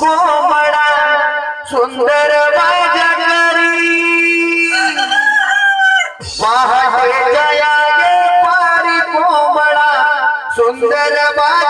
कोमडा सुंदर माझ्या घरी पहाटे जया गे पारी कोमडा सुंदर माझ्या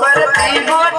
amar ti ho